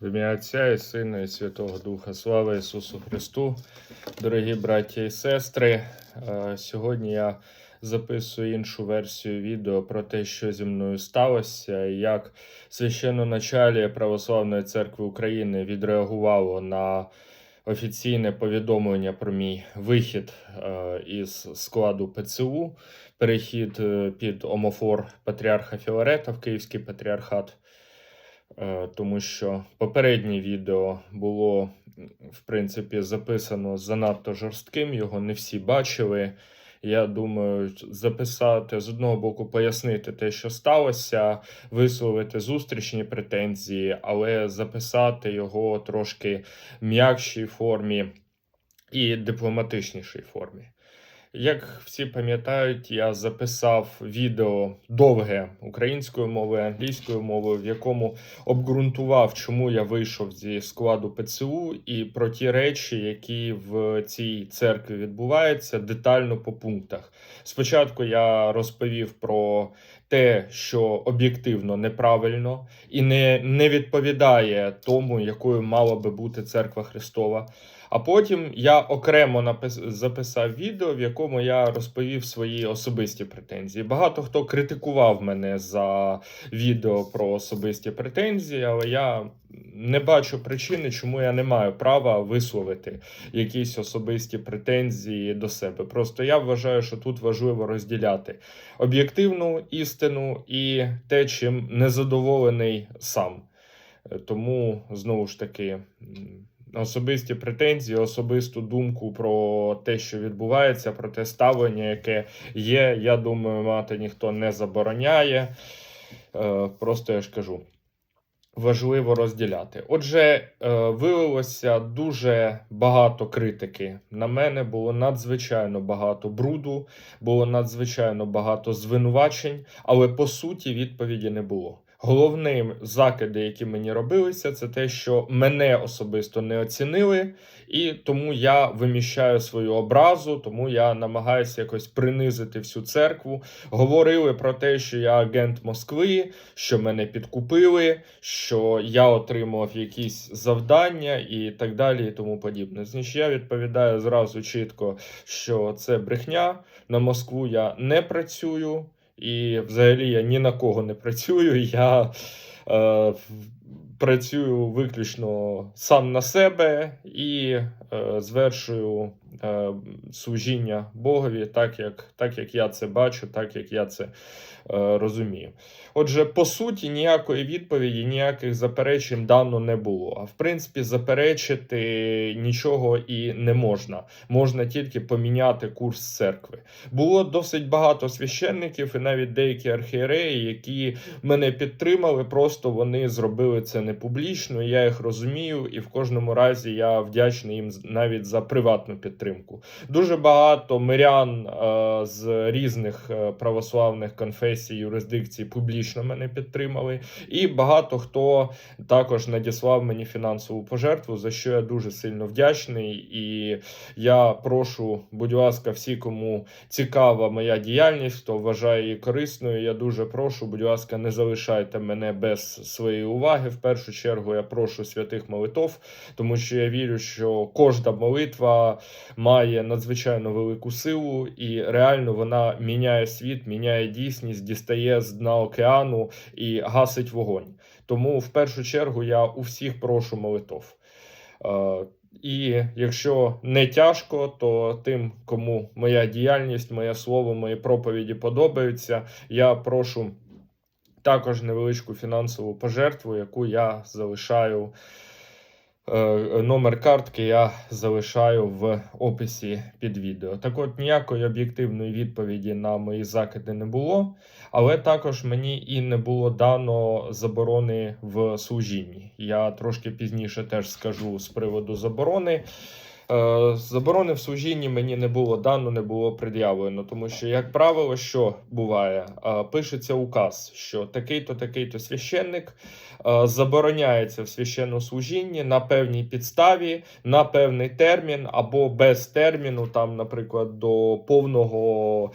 В ім'я Отця і Сина, і Святого Духа. Слава Ісусу Христу, дорогі браті і сестри. Е, Сьогодні я записую іншу версію відео про те, що зі мною сталося, і як священноначаліє Православної церкви України відреагувало на офіційне повідомлення про мій вихід е, із складу ПЦУ, перехід е, під омофор патріарха Філарета в Київський патріархат. Е, тому що попереднє відео було, в принципі, записано занадто жорстким, його не всі бачили. Я думаю, записати з одного боку, пояснити те, що сталося, висловити зустрічні претензії, але записати його трошки м'якшій формі і дипломатичнішій формі. Як всі пам'ятають, я записав відео довге українською мовою, англійською мовою, в якому обґрунтував, чому я вийшов зі складу ПЦУ, і про ті речі, які в цій церкві відбуваються, детально по пунктах. Спочатку я розповів про те, що об'єктивно неправильно і не, не відповідає тому, якою мала би бути церква Христова. А потім я окремо напис... записав відео, в якому я розповів свої особисті претензії. Багато хто критикував мене за відео про особисті претензії, але я не бачу причини, чому я не маю права висловити якісь особисті претензії до себе. Просто я вважаю, що тут важливо розділяти об'єктивну істину і те, чим незадоволений сам. Е, Тому знову ж таки. Особисті претензії, особисту думку про те, що відбувається, про те ставлення, яке є, я думаю, мати ніхто не забороняє. Е, Просто я ж кажу, важливо розділяти. Отже, е, виявилося дуже багато критики. На мене було надзвичайно багато бруду, було надзвичайно багато звинувачень, але по суті відповіді не було. Головним закиди, які мені робилися, це те, що мене особисто не оцінили, і тому я виміщаю свою образу, тому я намагаюся якось принизити всю церкву. Говорили про те, що я агент Москви, що мене підкупили, що я отримував якісь завдання і так далі, і тому подібне. Значить, я відповідаю зразу чітко, що це брехня. На Москву я не працюю. І взагалі я ні на кого не працюю. Я е, працюю виключно сам на себе і е, звершую служіння Богові, так як, так як я це бачу, так як я це е, розумію. Отже, по суті, ніякої відповіді, ніяких заперечень дано не було. А в принципі, заперечити нічого і не можна. Можна тільки поміняти курс церкви. Було досить багато священників і навіть деякі архієреї, які мене підтримали. Просто вони зробили це не публічно. Я їх розумію, і в кожному разі я вдячний їм навіть за приватну підтримку. Дуже багато мирян е, з різних е, православних конфесій, юрисдикцій публічно мене підтримали, і багато хто також надіслав мені фінансову пожертву, за що я дуже сильно вдячний. І я прошу, будь ласка, всі, кому цікава моя діяльність, хто вважає її корисною. Я дуже прошу, будь ласка, не залишайте мене без своєї уваги. В першу чергу я прошу святих молитов, тому що я вірю, що кожна молитва має надзвичайно велику силу, і реально вона міняє світ, міняє дійсність, дістає з дна океану і гасить вогонь. Тому в першу чергу я у всіх прошу молитов. Е, І якщо не тяжко, то тим, кому моя діяльність, моє слово, мої проповіді подобаються, я прошу також невеличку фінансову пожертву, яку я залишаю. Е, Номер картки я залишаю в описі під відео. Так от ніякої об'єктивної відповіді на мої закиди не було, але також мені і не було дано заборони в служінні. Я трошки пізніше теж скажу з приводу заборони. Е, Заборони в служінні мені не було дано, не було пред'явлено, тому що, як правило, що буває, Е, пишеться указ, що такий-то, такий-то священник е, забороняється в священнослужінні на певній підставі, на певний термін або без терміну, там, наприклад, до повного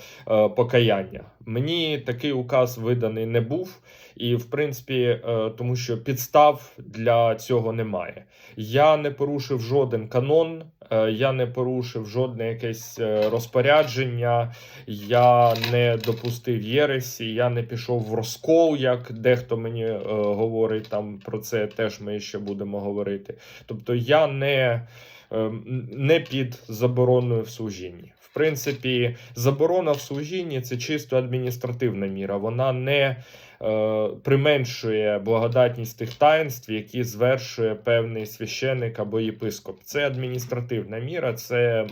покаяння. Мені такий указ виданий не був, і в принципі, е, тому що підстав для цього немає. Я не порушив жоден канон, е, я не порушив жодне якесь е, розпорядження, я не допустив єресі, я не пішов в розкол, як дехто мені говорить там про це. Теж ми ще будемо говорити. Тобто, я не, е, не під забороною в служінні. Принципі, заборона в служінні це чисто адміністративна міра. Вона не е, применшує благодатність тих таїнств, які звершує певний священник або єпископ. Це адміністративна міра, це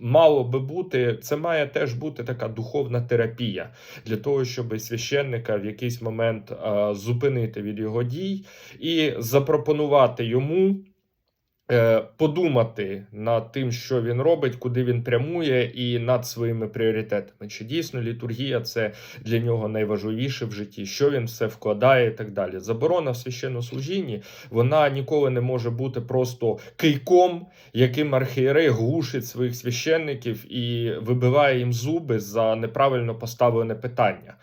мало би бути. Це має теж бути така духовна терапія для того, щоб священника в якийсь момент е, зупинити від його дій і запропонувати йому. Е, Подумати над тим, що він робить, куди він прямує, і над своїми пріоритетами. Чи дійсно літургія це для нього найважливіше в житті, що він все вкладає, і так далі. Заборона в священнослужінні вона ніколи не може бути просто кийком, яким архієрей глушить своїх священників і вибиває їм зуби за неправильно поставлене питання.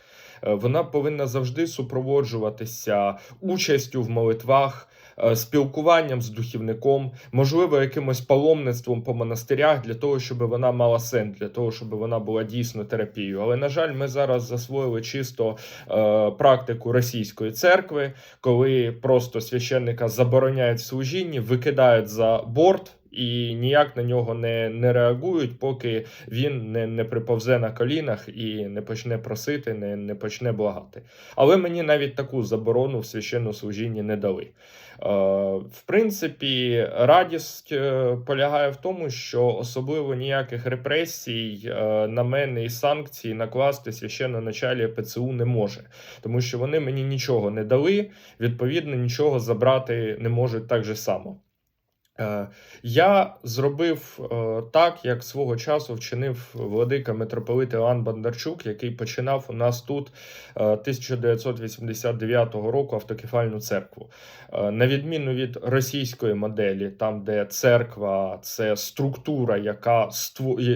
Е, Вона повинна завжди супроводжуватися участю в молитвах, спілкуванням з духівником, можливо, якимось паломництвом по монастирях для того, щоб вона мала сенс, для того, щоб вона була дійсно терапією. Але на жаль, ми зараз засвоїли чисто е, практику російської церкви, коли просто священника забороняють служінні, викидають за борт. І ніяк на нього не, не реагують, поки він не, не приповзе на колінах і не почне просити, не, не почне благати. Але мені навіть таку заборону в священнослужінні не дали. Е, в принципі, радість е, полягає в тому, що особливо ніяких репресій е, на мене і санкцій накласти священноначалі ПЦУ не може, тому що вони мені нічого не дали, відповідно, нічого забрати не можуть так же само. Е, Я зробив е, так, як свого часу вчинив владика митрополит Іван Бондарчук, який починав у нас тут е, 1989 року автокефальну церкву. Е, На відміну від російської моделі, там де церква це структура, яка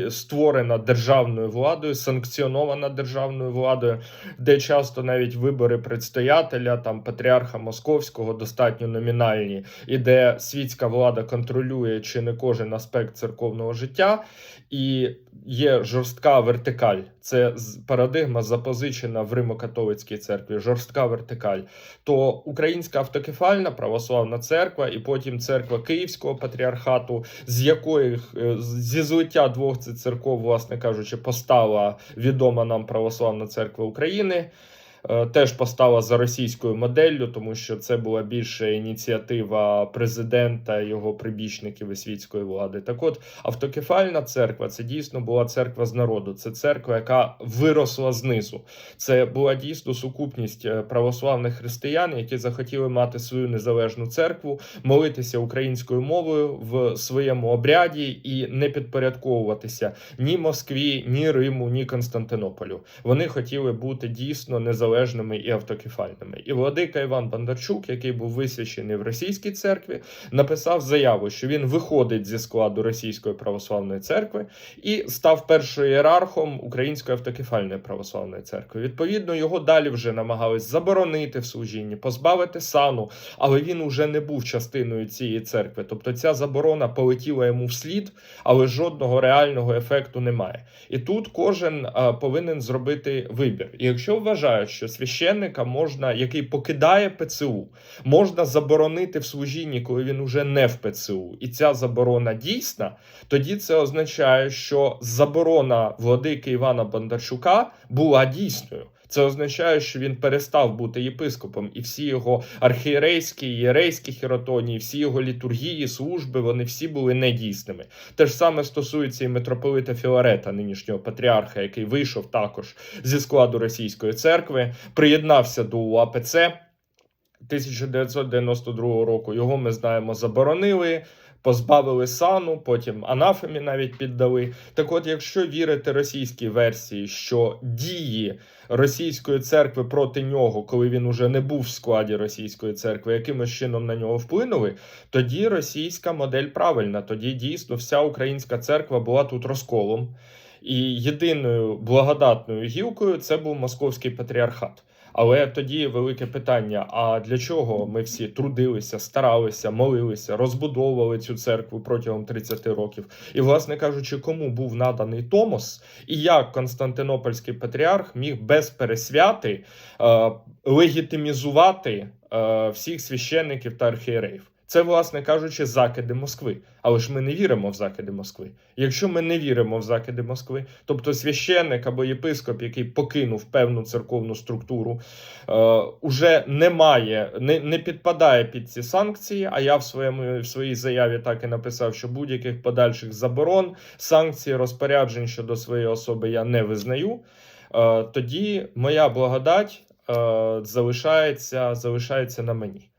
створена державною владою, санкціонована державною владою, де часто навіть вибори предстоятеля, там патріарха Московського достатньо номінальні, і де світська влада контролює чи не кожен аспект церковного життя, і є жорстка вертикаль. Це парадигма запозичена в Римо-католицькій церкві, жорстка вертикаль. То Українська автокефальна православна церква, і потім церква Київського патріархату, з якої е, зі злиття двох цих церков, власне кажучи, постала відома нам православна церква України. Е, Теж постала за російською моделлю, тому що це була більше ініціатива президента, його прибічників і світської влади. Так от, автокефальна церква це дійсно була церква з народу. Це церква, яка виросла знизу. Це була дійсно сукупність е, православних християн, які захотіли мати свою незалежну церкву, молитися українською мовою в своєму обряді і не підпорядковуватися ні Москві, ні Риму, ні Константинополю. Вони хотіли бути дійсно незалежними і автокефальними. І владика Іван Бондарчук, який був висвячений в російській церкві, написав заяву, що він виходить зі складу російської православної церкви і став першим ієрархом Української автокефальної православної церкви. Відповідно, його далі вже намагались заборонити в служінні, позбавити сану, але він уже не був частиною цієї церкви. Тобто ця заборона полетіла йому вслід, але жодного реального ефекту немає. І тут кожен а, повинен зробити вибір. І якщо вважають, що священника можна, який покидає ПЦУ, можна заборонити в служінні, коли він уже не в ПЦУ, і ця заборона дійсна, тоді це означає, що заборона владики Івана Бондарчука була дійсною. Це означає, що він перестав бути єпископом, і всі його архієрейські, єрейські хіротонії, всі його літургії, служби, вони всі були недійсними. Те ж саме стосується і митрополита Філарета, нинішнього патріарха, який вийшов також зі складу російської церкви, приєднався до УАПЦ 1992 року. Його ми знаємо заборонили. Позбавили сану, потім анафемі навіть піддали. Так, от, якщо вірити російській версії, що дії російської церкви проти нього, коли він уже не був в складі російської церкви, якимось чином на нього вплинули, тоді російська модель правильна. Тоді дійсно вся українська церква була тут розколом. І єдиною благодатною гілкою це був московський патріархат. Але тоді велике питання: а для чого ми всі трудилися, старалися, молилися, розбудовували цю церкву протягом 30 років? І, власне кажучи, кому був наданий Томос, і як Константинопольський патріарх міг без пересвяти е, легітимізувати е, всіх священників та архієреїв? Це, власне кажучи, закиди Москви. Але ж ми не віримо в закиди Москви. Якщо ми не віримо в закиди Москви, тобто священник або єпископ, який покинув певну церковну структуру, е, уже не має, не, не підпадає під ці санкції. А я в своєму в своїй заяві так і написав, що будь-яких подальших заборон, санкцій, розпоряджень щодо своєї особи я не визнаю. Е, тоді моя благодать е, залишається, залишається на мені.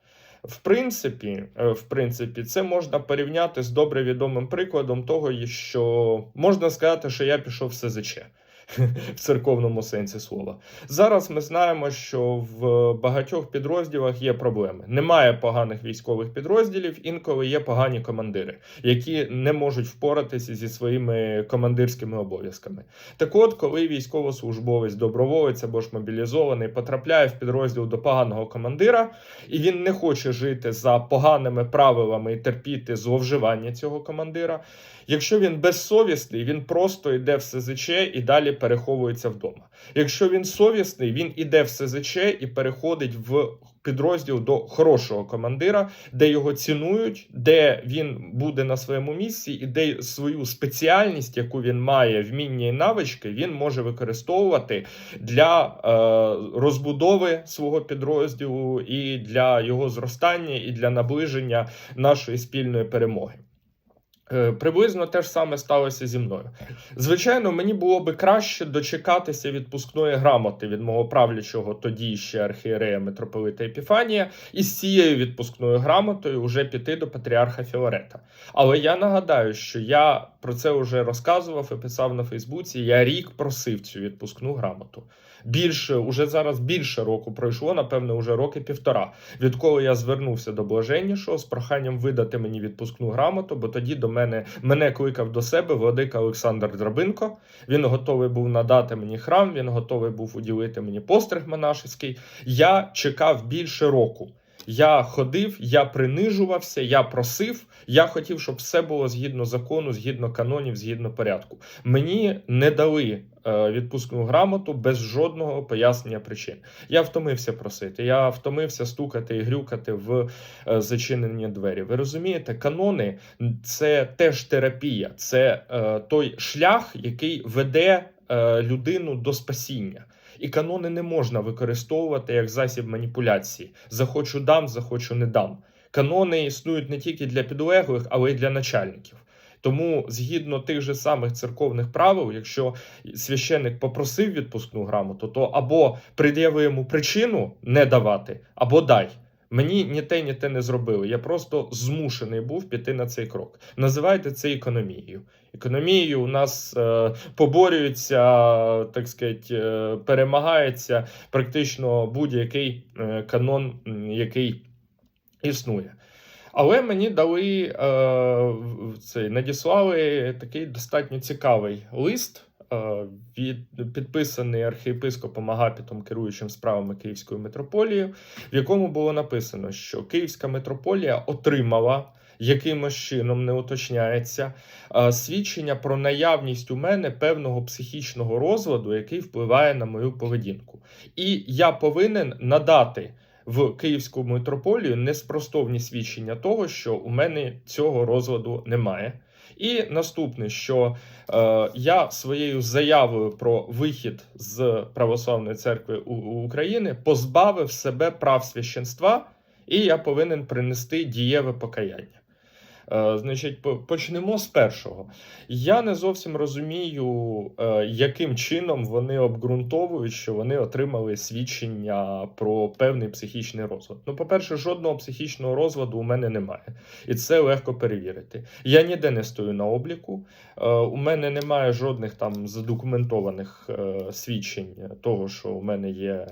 В принципі, е, в принципі, це можна порівняти з добре відомим прикладом того, що можна сказати, що я пішов в СЗЧ в церковному сенсі слова. Зараз ми знаємо, що в багатьох підрозділах є проблеми. Немає поганих військових підрозділів, інколи є погані командири, які не можуть впоратися зі своїми командирськими обов'язками. Так от, коли військовослужбовець, доброволець або ж мобілізований потрапляє в підрозділ до поганого командира, і він не хоче жити за поганими правилами і терпіти зловживання цього командира. Якщо він безсовісний, він просто йде в СЗЧ і далі переховується вдома. Якщо він совісний, він іде в СЗЧ і переходить в підрозділ до хорошого командира, де його цінують, де він буде на своєму місці, і де свою спеціальність, яку він має, вміння і навички, він може використовувати для е, розбудови свого підрозділу і для його зростання, і для наближення нашої спільної перемоги. Е, Приблизно те ж саме сталося зі мною. Звичайно, мені було би краще дочекатися відпускної грамоти від мого правлячого тоді ще архієрея митрополита Епіфанія, і з цією відпускною грамотою вже піти до патріарха Філарета. Але я нагадаю, що я про це вже розказував і писав на Фейсбуці. Я рік просив цю відпускну грамоту. Більше уже зараз більше року пройшло, напевно, уже роки півтора. Відколи я звернувся до блаженнішого з проханням видати мені відпускну грамоту, бо тоді до мене мене кликав до себе владика Олександр Драбинко. Він готовий був надати мені храм, він готовий був уділити мені постриг монашеський. Я чекав більше року. Я ходив, я принижувався, я просив. Я хотів, щоб все було згідно закону, згідно канонів, згідно порядку. Мені не дали е, відпускну грамоту без жодного пояснення причин. Я втомився просити. Я втомився стукати і грюкати в е, зачинені двері. Ви розумієте, канони це теж терапія, це е, той шлях, який веде людину до спасіння. І канони не можна використовувати як засіб маніпуляції. Захочу дам, захочу не дам. Канони існують не тільки для підлеглих, але й для начальників. Тому, згідно тих же самих церковних правил, якщо священник попросив відпускну грамоту, то або пред'яви йому причину не давати, або дай. Мені ні те, ні те не зробили. Я просто змушений був піти на цей крок. Називайте це економією. Економією у нас е, поборюється, так сказать, е, перемагається практично будь-який е, канон, який існує. Але мені дали е, цей надіслали такий достатньо цікавий лист. Е, Від підписаний архієпископом Агапітом, керуючим справами Київської митрополії, в якому було написано, що Київська митрополія отримала якимось чином не уточняється е, свідчення про наявність у мене певного психічного розладу, який впливає на мою поведінку. І я повинен надати в Київську митрополію неспростовні свідчення того, що у мене цього розладу немає. І наступне, що е, я своєю заявою про вихід з православної церкви у, у України позбавив себе прав священства, і я повинен принести дієве покаяння. Е, значить, почнемо з першого. Я не зовсім розумію, е, яким чином вони обґрунтовують, що вони отримали свідчення про певний психічний розлад. Ну, по-перше, жодного психічного розладу у мене немає, і це легко перевірити. Я ніде не стою на обліку. Е, У мене немає жодних там задокументованих свідчень того, що у мене є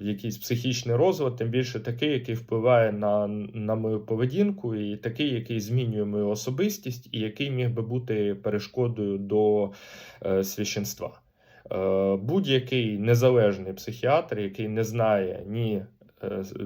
якийсь психічний розлад, тим більше такий, який впливає на, на мою поведінку, і такий, який який змінює мою особистість, і який міг би бути перешкодою до е, священства. Е, будь-який незалежний психіатр, який не знає ні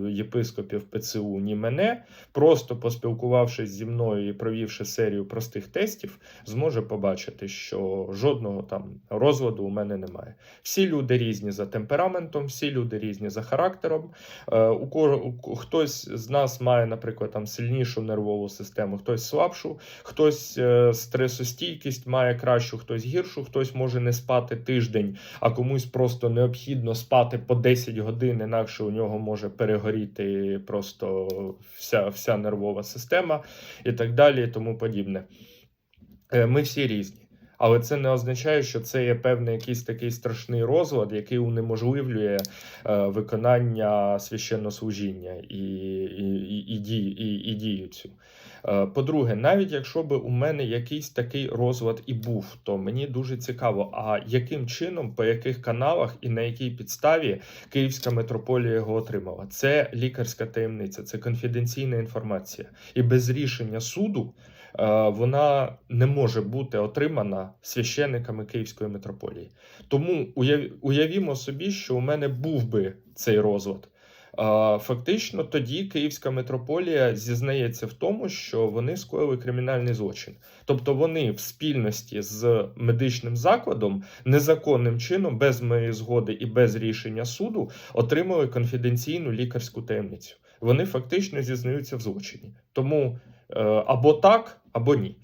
єпископів ПЦУ, ні мене, просто поспілкувавшись зі мною і провівши серію простих тестів, зможе побачити, що жодного там розладу у мене немає. Всі люди різні за темпераментом, всі люди різні за характером. Е, У хтось з нас має, наприклад, там сильнішу нервову систему, хтось слабшу, хтось е, стресостійкість має кращу, хтось гіршу, хтось може не спати тиждень, а комусь просто необхідно спати по 10 годин, інакше у нього може перегоріти просто вся, вся нервова система і так далі, і тому подібне. Е, Ми всі різні. Але це не означає, що це є певний якийсь такий страшний розлад, який унеможливлює е, виконання священнослужіння і, і, і, і, і, дію цю. Е, По-друге, навіть якщо би у мене якийсь такий розлад і був, то мені дуже цікаво, а яким чином, по яких каналах і на якій підставі Київська митрополія його отримала. Це лікарська таємниця, це конфіденційна інформація. І без рішення суду вона не може бути отримана священниками Київської митрополії. Тому уявімо собі, що у мене був би цей розлад. Фактично, тоді Київська митрополія зізнається в тому, що вони скоїли кримінальний злочин. Тобто вони в спільності з медичним закладом незаконним чином, без моєї згоди і без рішення суду, отримали конфіденційну лікарську таємницю. Вони фактично зізнаються в злочині. Тому е, або так, або ні.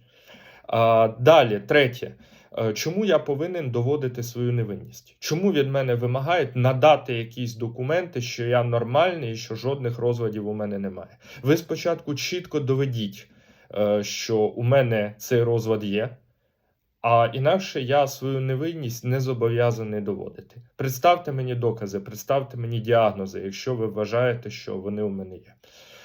Далі, третє. Е, Чому я повинен доводити свою невинність? Чому від мене вимагають надати якісь документи, що я нормальний і що жодних розладів у мене немає? Ви спочатку чітко доведіть, е, що у мене цей розлад є, а інакше я свою невинність не зобов'язаний доводити. Представте мені докази, представте мені діагнози, якщо ви вважаєте, що вони у мене є.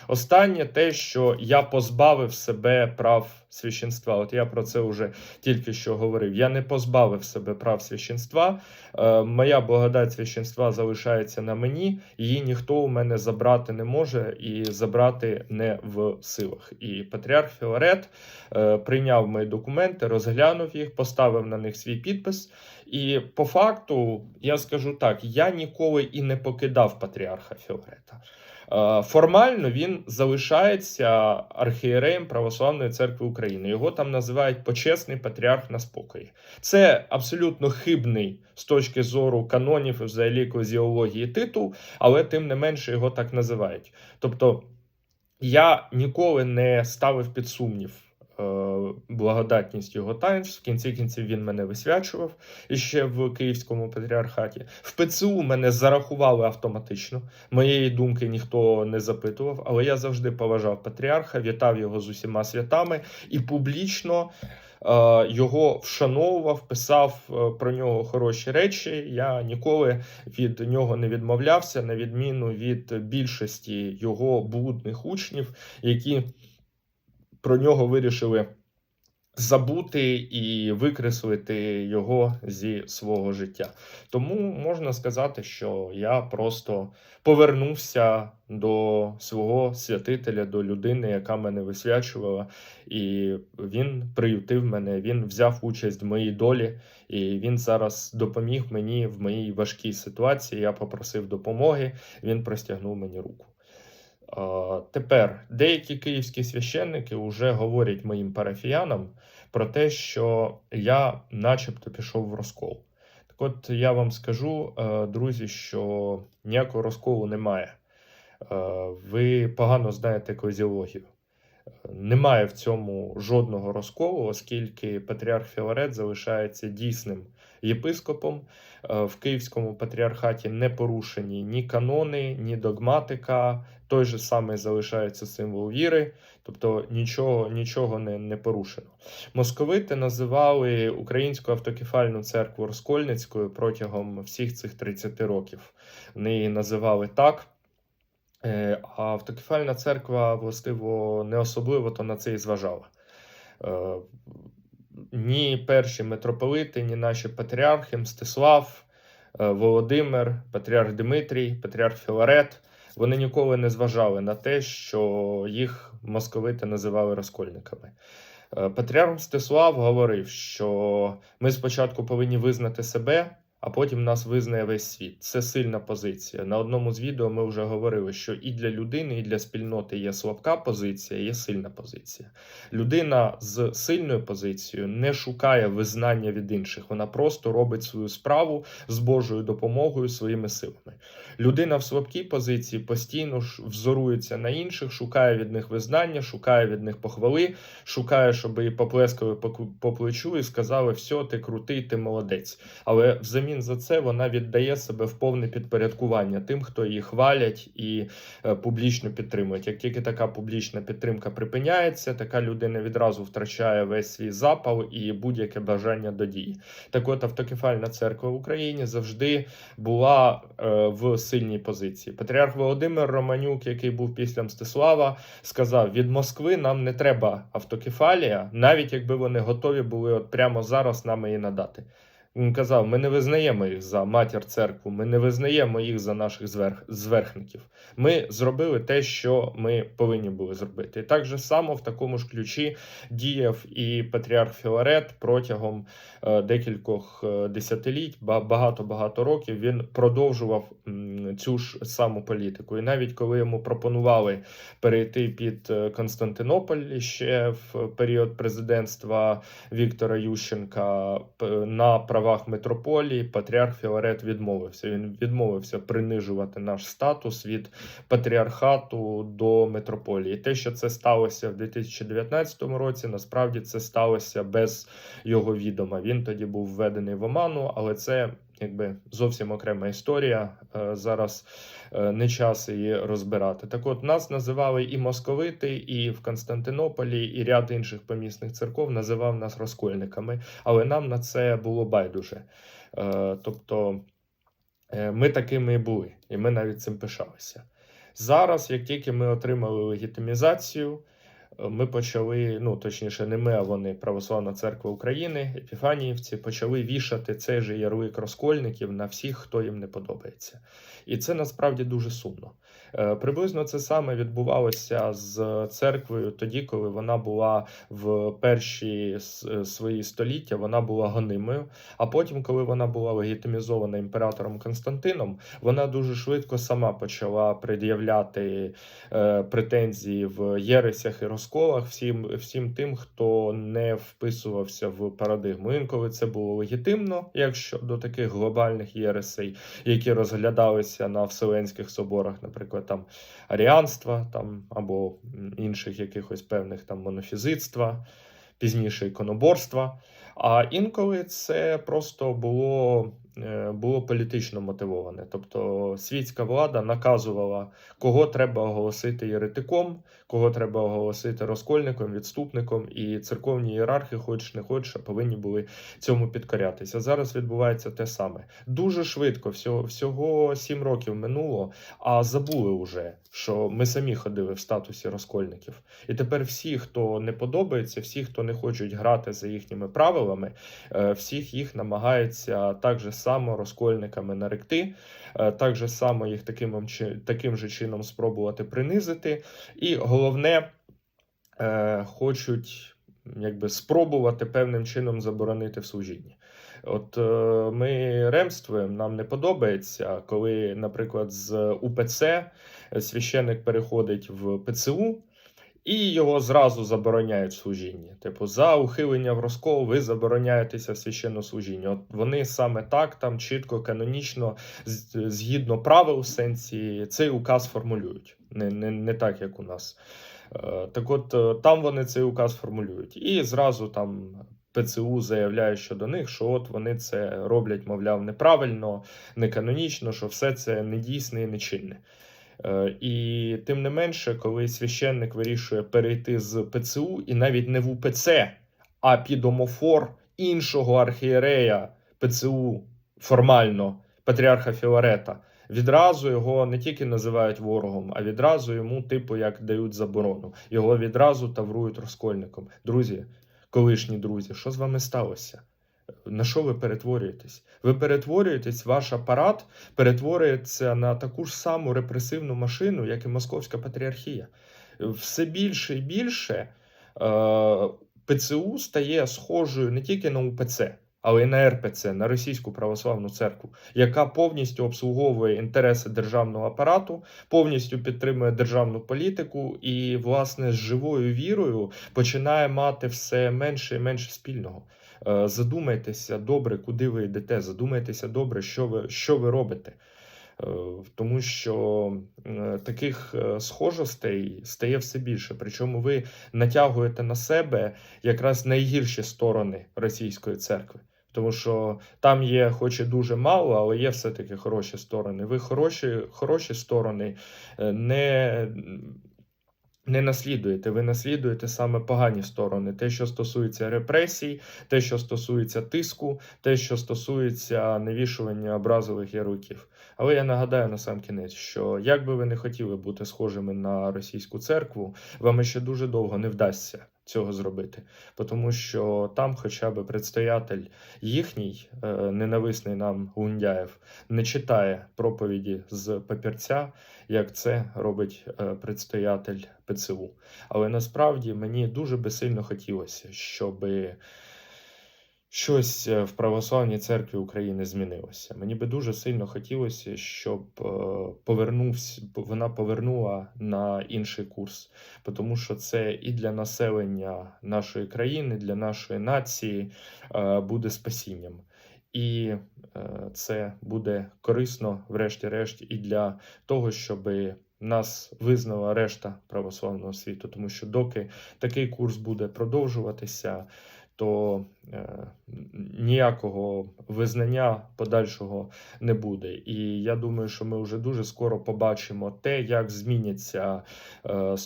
Останнє те, що я позбавив себе прав священства. От я про це вже тільки що говорив. Я не позбавив себе прав священства. Е, моя благодать священства залишається на мені, її ніхто у мене забрати не може і забрати не в силах. І патріарх Філарет е, прийняв мої документи, розглянув їх, поставив на них свій підпис. І по факту я скажу так: я ніколи і не покидав патріарха Філарета. Е, Формально він залишається архієреєм Православної церкви України. Його там називають почесний патріарх на спокої. Це абсолютно хибний з точки зору канонів і взагалі козіології титул, але тим не менше його так називають. Тобто я ніколи не ставив під сумнів. Е, Благодатність його таїнств. В кінці кінців він мене висвячував іще в Київському патріархаті. В ПЦУ мене зарахували автоматично. Моєї думки ніхто не запитував, але я завжди поважав патріарха, вітав його з усіма святами і публічно е, його вшановував, писав е, про нього хороші речі. Я ніколи від нього не відмовлявся, на відміну від більшості його блудних учнів, які про нього вирішили. Забути і викреслити його зі свого життя. Тому можна сказати, що я просто повернувся до свого святителя, до людини, яка мене висвячувала, і він приютив мене, він взяв участь в моїй долі, і він зараз допоміг мені в моїй важкій ситуації. Я попросив допомоги, він простягнув мені руку. Тепер деякі київські священники вже говорять моїм парафіянам про те, що я, начебто, пішов в розкол. Так от я вам скажу, е, друзі, що ніякого розколу немає. Е, Ви погано знаєте екозіологію. Немає в цьому жодного розколу, оскільки патріарх Філарет залишається дійсним єпископом. Е, В Київському патріархаті не порушені ні канони, ні догматика. Той же самий залишається символ віри, тобто нічого, нічого не, не порушено. Московити називали Українську автокефальну церкву Розкольницькою протягом всіх цих 30 років. Вони її називали так. Е, А автокефальна церква, властиво, не особливо то на це і зважала. Е, Ні перші митрополити, ні наші патріархи Мстислав, е, Володимир, патріарх Дмитрій, патріарх Філарет. Вони ніколи не зважали на те, що їх московити називали розкольниками. Е, Патріарх Мстислав говорив, що ми спочатку повинні визнати себе, а потім нас визнає весь світ. Це сильна позиція. На одному з відео ми вже говорили, що і для людини, і для спільноти є слабка позиція, є сильна позиція. Людина з сильною позицією не шукає визнання від інших, вона просто робить свою справу з Божою допомогою своїми силами. Людина в слабкій позиції постійно взорується на інших, шукає від них визнання, шукає від них похвали, шукає, щоб її поплескали по по плечу і сказали: все, ти крутий, ти молодець. Але взамін за це вона віддає себе в повне підпорядкування тим, хто її хвалять і е, публічно підтримують. Як тільки така публічна підтримка припиняється, така людина відразу втрачає весь свій запал і будь-яке бажання до дії. Так от автокефальна церква в Україні завжди була е, в сильній позиції. Патріарх Володимир Романюк, який був після Мстислава, сказав: від Москви нам не треба автокефалія, навіть якби вони готові були от прямо зараз нам її надати. Він казав: ми не визнаємо їх за матір церкву, ми не визнаємо їх за наших зверх, зверхників. Ми зробили те, що ми повинні були зробити. І так же само в такому ж ключі діяв і патріарх Філарет протягом е, декількох е, десятиліть, багато-багато років він продовжував цю ж саму політику. І навіть коли йому пропонували перейти під е, Константинополь ще в період президентства Віктора Ющенка на правах митрополії, патріарх Філарет відмовився. Він відмовився принижувати наш статус від патріархату до митрополії. Те, що це сталося в 2019 році, насправді це сталося без його відома. Він тоді був введений в оману, але це якби зовсім окрема історія. Е, Зараз е, не час її розбирати. Так от нас називали і московити, і в Константинополі, і ряд інших помісних церков називав нас розкольниками, але нам на це було байдуже. Е, Тобто ми такими і були, і ми навіть цим пишалися. Зараз, як тільки ми отримали легітимізацію, ми почали, ну точніше, не ми, а вони, Православна церква України, епіфаніївці, почали вішати цей же ярлик розкольників на всіх, хто їм не подобається. І це насправді дуже сумно. Е, Приблизно це саме відбувалося з церквою тоді, коли вона була в перші свої століття, вона була гонимою. А потім, коли вона була легітимізована імператором Константином, вона дуже швидко сама почала пред'являти е, претензії в єресях і розколах всім, всім тим, хто не вписувався в парадигму. Інколи це було легітимно, якщо до таких глобальних єресей, які розглядалися на вселенських соборах, наприклад, там аріанства там або інших якихось певних там монофізитства, пізніше іконоборства. А інколи це просто було, було політично мотивоване. Тобто світська влада наказувала, кого треба оголосити єретиком, кого треба оголосити розкольником, відступником, і церковні ієрархи, хоч не хоч, повинні були цьому підкорятися. Зараз відбувається те саме. Дуже швидко, всього, всього сім років минуло, а забули вже, що ми самі ходили в статусі розкольників. І тепер всі, хто не подобається, всі, хто не хочуть грати за їхніми правилами, е, всіх їх намагаються так же само розкольниками наректи, е, так же само їх таким, таким же чином спробувати принизити. І головне, е, хочуть якби спробувати певним чином заборонити в служінні. От е, ми ремствуємо, нам не подобається, коли, наприклад, з УПЦ священик переходить в ПЦУ. І його зразу забороняють в служінні. Типу, за ухилення в розкол ви забороняєтеся в священнослужінні. От вони саме так, там чітко, канонічно, згідно правил в сенсі, цей указ формулюють. Не, не, не так, як у нас. Е, Так от е, там вони цей указ формулюють. І зразу там ПЦУ заявляє щодо них, що от вони це роблять, мовляв, неправильно, неканонічно, що все це недійсне і нечинне. Е, І тим не менше, коли священник вирішує перейти з ПЦУ і навіть не в УПЦ, а під омофор іншого архієрея ПЦУ формально, патріарха Філарета, відразу його не тільки називають ворогом, а відразу йому, типу, як дають заборону. Його відразу таврують розкольником. Друзі, колишні друзі, що з вами сталося? На що ви перетворюєтесь? Ви перетворюєтесь, ваш апарат перетворюється на таку ж саму репресивну машину, як і Московська патріархія. все більше і більше е, ПЦУ стає схожою не тільки на УПЦ, але й на РПЦ, на Російську православну церкву, яка повністю обслуговує інтереси державного апарату, повністю підтримує державну політику і, власне, з живою вірою починає мати все менше і менше спільного. Е, Задумайтеся добре, куди ви йдете. Задумайтеся добре, що ви, що ви робите. Е, Тому що е, таких схожостей стає все більше. Причому ви натягуєте на себе якраз найгірші сторони російської церкви. Тому що там є, хоч і дуже мало, але є все-таки хороші сторони. Ви хороші, хороші сторони не, не наслідуєте. Ви наслідуєте саме погані сторони. Те, що стосується репресій, те, що стосується тиску, те, що стосується навішування образових ярликів. Але я нагадаю на сам кінець, що як би ви не хотіли бути схожими на російську церкву, вам ще дуже довго не вдасться цього зробити, тому що там, хоча б предстоятель їхній, е, ненависний нам Гундяєв, не читає проповіді з папірця, як це робить е, предстоятель ПЦУ. Але насправді мені дуже би сильно хотілося, щоби щось е, в православній церкві України змінилося. Мені би дуже сильно хотілося, щоб е, повернувся, вона повернула на інший курс, тому що це і для населення нашої країни, для нашої нації е, буде спасінням. І це буде корисно, врешті-решт, і для того, щоб нас визнала решта православного світу, тому що доки такий курс буде продовжуватися, то е, ніякого визнання подальшого не буде. І я думаю, що ми вже дуже скоро побачимо те, як зміняться е,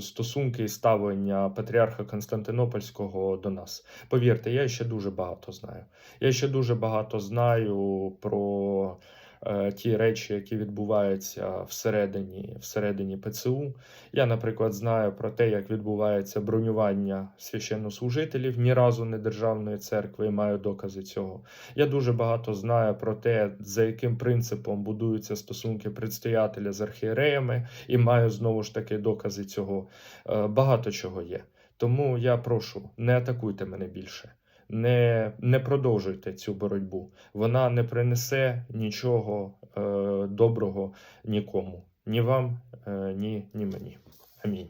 стосунки і ставлення патріарха Константинопольського до нас. Повірте, я ще дуже багато знаю. Я ще дуже багато знаю про ті речі, які відбуваються всередині, всередині ПЦУ. Я, наприклад, знаю про те, як відбувається бронювання священнослужителів ні разу не державної церкви, і маю докази цього. Я дуже багато знаю про те, за яким принципом будуються стосунки предстоятеля з архієреями, і маю знову ж таки докази цього. Е, Багато чого є. Тому я прошу, не атакуйте мене більше. Не, не продовжуйте цю боротьбу. Вона не принесе нічого е, доброго нікому. Ні вам, е, ні, ні мені. Амінь.